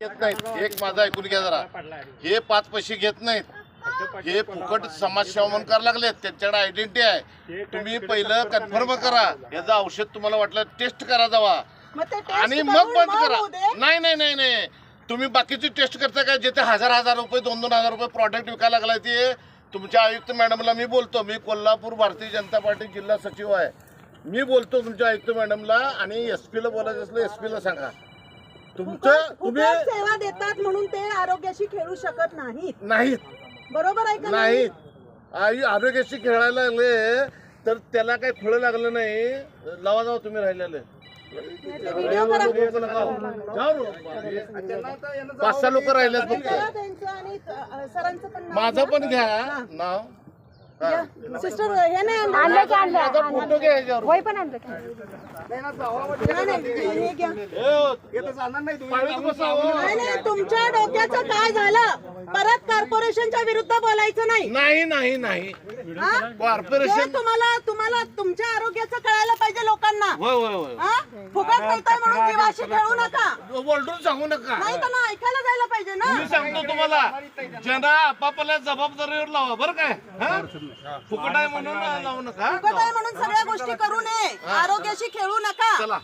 घेत नाहीत. एक माझा ऐकून घ्या जरा. हे पाच पैसे घेत नाहीत. हे फुकट समाजसेवा म्हणून करायला लागलेत. त्यांच्याकडे आयडेंटिटी आहे. तुम्ही पहिलं कन्फर्म करा. याचं औषध तुम्हाला वाटलं टेस्ट करा जावा. आणि मग बंद करा. नाही नाही नाही नाही. तुम्ही बाकीची टेस्ट करता काय जिथे हजार हजार रुपये दोन दोन हजार रुपये प्रॉडक्ट विकायला लागलाय ते. तुमच्या आयुक्त मॅडमला मी बोलतो. मी कोल्हापूर भारतीय जनता पार्टी जिल्हा सचिव आहे. मी बोलतो तुमच्या आयुक्त मॅडमला आणि एस ला बोलायचं असलं एस ला सांगा. तुमचं फुकट तुम्ही फुकट सेवा देतात म्हणून ते आरोग्याशी खेळू शकत नाहीत. नाहीत. बरोबर आहे का नाही? आई आरोग्याशी खेळायला लागले तर त्याला काही फळं लागलं नाही. लावा जावा तुम्ही राहिलेले. व्हिडिओ करा. पाच सहा लोक राहिलेत फक्त. करा त्यांचं आणि अ, सरांचं पण नाव माझं पण घ्या. नाव. सिस्टर हे नाही आणलं. आणलं की आणलं. माझा फोटो घ्या ह्याच्यावर वय पण आणलं की. नाही, नाही, हे घ्या. नाही नाही तुमच्या डोक्याचं काय झालं? परत कॉर्पोरेशनच्या विरुद्ध बोलायचं नाही. नाही नाही नाही. हा? कॉर्पोरेशन तुम्हाला तुम्हाला तुमच्या आरोग्याचं कळायला पाहिजे लोकांना. होय होय होय. हा? फुकट मिळतंय म्हणून जीवाशी खेळू नका. ओरडून सांगू नका. नाही त्यांना ऐकायला ना. मी सांगतो तुम्हाला जना आपापल्या जबाबदारीवर लावा बरं काय? हा? फुकट आहे म्हणून लावू नका. फुकट आहे म्हणून सगळ्या गोष्टी करू नये. आरोग्याशी खेळू नका. चला.